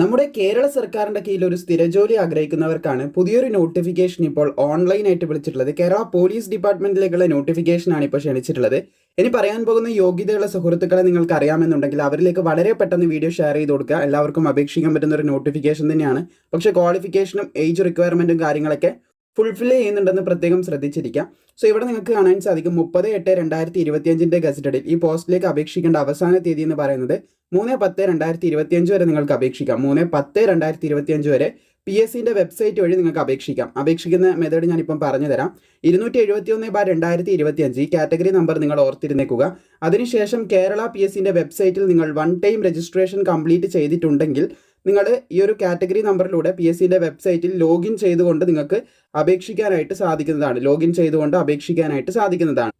നമ്മുടെ കേരള സർക്കാരിന്റെ കീഴിൽ ഒരു സ്ഥിരജോലി ആഗ്രഹിക്കുന്നവർക്കാണ് പുതിയൊരു നോട്ടിഫിക്കേഷൻ ഇപ്പോൾ ഓൺലൈനായിട്ട് വിളിച്ചിട്ടുള്ളത്. കേരള പോലീസ് ഡിപ്പാർട്ട്മെന്റിലേക്കുള്ള നോട്ടിഫിക്കേഷനാണ് ഇപ്പോൾ ക്ഷണിച്ചിട്ടുള്ളത്. ഇനി പറയാൻ പോകുന്ന യോഗ്യതയുള്ള സുഹൃത്തുക്കളെ നിങ്ങൾക്ക് അറിയാമെന്നുണ്ടെങ്കിൽ അവരിലേക്ക് വളരെ പെട്ടെന്ന് വീഡിയോ ഷെയർ ചെയ്ത് കൊടുക്കുക. എല്ലാവർക്കും അപേക്ഷിക്കാൻ പറ്റുന്ന ഒരു നോട്ടിഫിക്കേഷൻ തന്നെയാണ്. പക്ഷേ ക്വാളിഫിക്കേഷനും ഏജ് റിക്വയർമെന്റും കാര്യങ്ങളൊക്കെ ഫുൾഫിൽ ചെയ്യുന്നുണ്ടെന്ന് പ്രത്യേകം ശ്രദ്ധിച്ചിരിക്കാം. സോ ഇവിടെ നിങ്ങൾക്ക് കാണാൻ സാധിക്കും മുപ്പത് എട്ട് രണ്ടായിരത്തി ഇരുപത്തിയഞ്ചിന്റെ ഗസറ്റഡിൽ ഈ പോസ്റ്റിലേക്ക് അപേക്ഷിക്കേണ്ട അവസാന തീയതി എന്ന് പറയുന്നത് മൂന്ന് പത്ത് രണ്ടായിരത്തി ഇരുപത്തിയഞ്ച് വരെ നിങ്ങൾക്ക് അപേക്ഷിക്കാം. മൂന്ന് പത്ത് രണ്ടായിരത്തി ഇരുപത്തിയഞ്ച് വരെ പി എസ് സിന്റെ വെബ്സൈറ്റ് വഴി നിങ്ങൾക്ക് അപേക്ഷിക്കാം. അപേക്ഷിക്കുന്ന മെത്തേഡ് ഞാനിപ്പം പറഞ്ഞു തരാം. ഇരുന്നൂറ്റി എഴുപത്തി ഒന്ന് ബാർ രണ്ടായിരത്തി ഇരുപത്തിയഞ്ച് ഈ കാറ്റഗറി നമ്പർ നിങ്ങൾ ഓർത്തിരുന്നേക്കുക. അതിനുശേഷം കേരള പി എസ് സിന്റെ വെബ്സൈറ്റിൽ നിങ്ങൾ വൺ ടൈം രജിസ്ട്രേഷൻ കംപ്ലീറ്റ് ചെയ്തിട്ടുണ്ടെങ്കിൽ നിങ്ങൾ ഈ ഒരു കാറ്റഗറി നമ്പറിലൂടെ പി എസ് സിയുടെ വെബ്സൈറ്റിൽ ലോഗിൻ ചെയ്തുകൊണ്ട് നിങ്ങൾക്ക് അപേക്ഷിക്കാനായിട്ട് സാധിക്കുന്നതാണ്. ലോഗിൻ ചെയ്തുകൊണ്ട് അപേക്ഷിക്കാനായിട്ട് സാധിക്കുന്നതാണ്.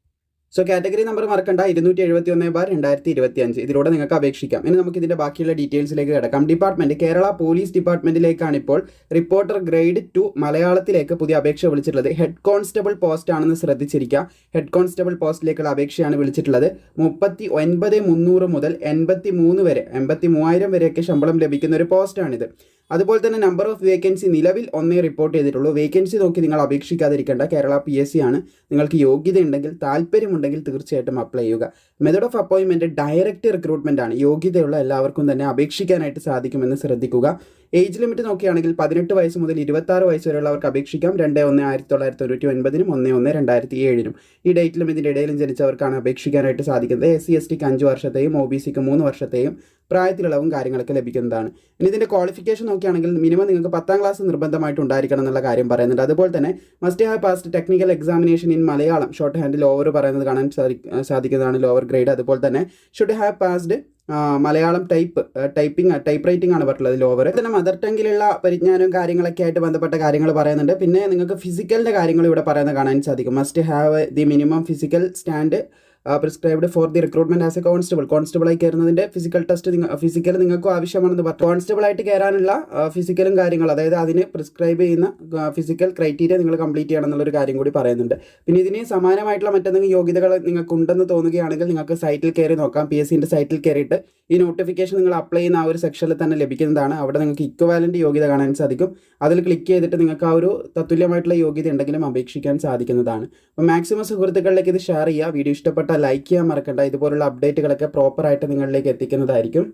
സോ കാറ്റഗറി നമ്പർ മറക്കണ്ട. ഇരുന്നൂറ്റി എഴുപത്തി ഒന്ന് ബാർ രണ്ടായിരത്തി ഇരുപത്തി അഞ്ച് ഇതിലൂടെ നിങ്ങൾക്ക് അപേക്ഷിക്കാം. ഇനി നമുക്ക് ഇതിന്റെ ബാക്കിയുള്ള ഡീറ്റെയിൽസിലേക്ക് കിടക്കാം. ഡിപ്പാർട്ട്മെന്റ് കേരള പോലീസ് ഡിപ്പാർട്ട്മെന്റിലേക്കാണ് ഇപ്പോൾ റിപ്പോർട്ടർ ഗ്രേഡ് ടു മലയാളത്തിലേക്ക് പുതിയ അപേക്ഷ വിളിച്ചിട്ടുള്ളത്. ഹെഡ് കോൺസ്റ്റബിൾ പോസ്റ്റ് ആണെന്ന് ശ്രദ്ധിച്ചിരിക്കുക ഹെഡ് കോൺസ്റ്റബിൾ പോസ്റ്റിലേക്കുള്ള അപേക്ഷയാണ് വിളിച്ചിട്ടുള്ളത്. മുപ്പത്തി ഒൻപത് മുന്നൂറ് മുതൽ എൺപത്തി മൂന്ന് വരെ എൺപത്തി മൂവായിരം വരെയൊക്കെ ശമ്പളം ലഭിക്കുന്ന ഒരു പോസ്റ്റാണിത് അതുപോലെ തന്നെ നമ്പർ ഓഫ് വേക്കൻസി നിലവിൽ ഒന്നേ റിപ്പോർട്ട് ചെയ്തിട്ടുള്ളൂ. വേക്കൻസി നോക്കി നിങ്ങൾ അപേക്ഷിക്കാതിരിക്കേണ്ട. കേരള പി എസ് സി ആണ്. നിങ്ങൾക്ക് യോഗ്യത ഉണ്ടെങ്കിൽ താല്പര്യമുണ്ടെങ്കിൽ തീർച്ചയായിട്ടും അപ്ലൈ ചെയ്യുക. മെത്തേഡ് ഓഫ് അപ്പോയിൻമെന്റ് ഡയറക്റ്റ് റിക്രൂട്ട്മെന്റ് ആണ്. യോഗ്യതയുള്ള എല്ലാവർക്കും തന്നെ അപേക്ഷിക്കാനായിട്ട് സാധിക്കുമെന്ന് ശ്രദ്ധിക്കുക. ഏജ് ലിമിറ്റ് നോക്കുകയാണെങ്കിൽ പതിനെട്ട് വയസ്സ് മുതൽ ഇരുപത്താറ് വയസ്സ് വരെയുള്ളവർക്ക് അപേക്ഷിക്കാം. രണ്ട് ഒന്ന് ആയിരത്തി തൊള്ളായിരത്തി തൊണ്ണൂറ്റി ഒൻപതിനും ഒന്ന് ഒന്ന് രണ്ടായിരത്തി ഏഴിനും. ഈ ഡേറ്റിലും ഇതിന്റെ ഇടയിലും ജനിച്ചവർക്കാണ് അപേക്ഷിക്കാനായിട്ട് സാധിക്കുന്നത്. എസ് സി എസ് ടിക്ക് അഞ്ച് വർഷത്തെയും ഒ ബി സിക്ക് മൂന്ന് വർഷത്തെയും പ്രായത്തിലുള്ളവും കാര്യങ്ങളൊക്കെ ലഭിക്കുന്നതാണ്. ഇനി ഇതിന്റെ ക്വാളിഫിക്കേഷൻ നോക്കുകയാണെങ്കിൽ മിനിമം നിങ്ങൾക്ക് പത്താം ക്ലാസ് നിർബന്ധമായിട്ട് ഉണ്ടായിരിക്കണം എന്നുള്ള കാര്യം പറയുന്നുണ്ട്. അതുപോലെ തന്നെ must have passed technical examination in Malayalam. Shorthand lower പറയുന്നത് കാണാൻ സാധി സാധിക്കുന്നതാണ് ലോവർ ഗ്രേഡ് അതുപോലെ തന്നെ should have passed Malayalam type typing typewriting ആണ് പറഞ്ഞിട്ടുള്ളത് ലോവർ തന്നെ മദർ ടങ്ങിലുള്ള പരിജ്ഞാനവും കാര്യങ്ങളൊക്കെ ആയിട്ട് ബന്ധപ്പെട്ട കാര്യങ്ങൾ പറയുന്നുണ്ട്. പിന്നെ നിങ്ങൾക്ക് ഫിസിക്കലിന്റെ കാര്യങ്ങൾ ഇവിടെ പറയുന്നത് കാണാൻ സാധിക്കും. Must have the minimum physical standard prescribed for the recruitment as a constable ആയി കയറുന്നതിന്റെ ഫിസിക്കൽ ടെസ്റ്റ് ഫിസിക്കൽ നിങ്ങൾക്ക് ആവശ്യമാണെന്ന് പറഞ്ഞു. കോൺസ്റ്റബിൾ ആയിട്ട് കയറാനുള്ള ഫിസിക്കലും കാര്യങ്ങൾ അതായത് അതിന് പ്രിസ്ക്രൈബ് ചെയ്യുന്ന ഫിസിക്കൽ ക്രൈറ്റീരിയ നിങ്ങൾ കംപ്ലീറ്റ് ചെയ്യണം എന്നുള്ളൊരു കാര്യം കൂടി പറയുന്നുണ്ട്. പിന്നെ ഇതിന് സമാനമായിട്ടുള്ള മറ്റെന്തെങ്കിലും യോഗ്യതകൾ നിങ്ങൾക്ക് ഉണ്ടെന്ന് തോന്നുകയാണെങ്കിൽ നിങ്ങൾക്ക് സൈറ്റിൽ കയറി നോക്കാം. പി എസ് സിന്റെ സൈറ്റിൽ കയറിയിട്ട് ഈ നോട്ടിഫിക്കേഷൻ നിങ്ങൾ അപ്ലൈ ചെയ്യുന്ന ആ ഒരു സെക്ഷനിൽ തന്നെ ലഭിക്കുന്നതാണ്. അവിടെ നിങ്ങൾക്ക് ഇക്വാലന്റ് യോഗ്യത കാണാൻ സാധിക്കും. അതിൽ ക്ലിക്ക് ചെയ്തിട്ട് നിങ്ങൾക്ക് ആ ഒരു തത്തുല്യമായിട്ടുള്ള യോഗ്യത ഉണ്ടെങ്കിലും അപേക്ഷിക്കാൻ സാധിക്കുന്നതാണ്. അപ്പോൾ മാക്സിമം സുഹൃത്തുക്കളിലേക്ക് ഇത് ഷെയർ ചെയ്യുക. വീഡിയോ ഇഷ്ടപ്പെട്ട ലൈക്ക് ചെയ്യാൻ മറക്കണ്ട. ഇതുപോലുള്ള അപ്ഡേറ്റുകളൊക്കെ പ്രോപ്പറായിട്ട് നിങ്ങളിലേക്ക് എത്തിക്കുന്നതായിരിക്കും.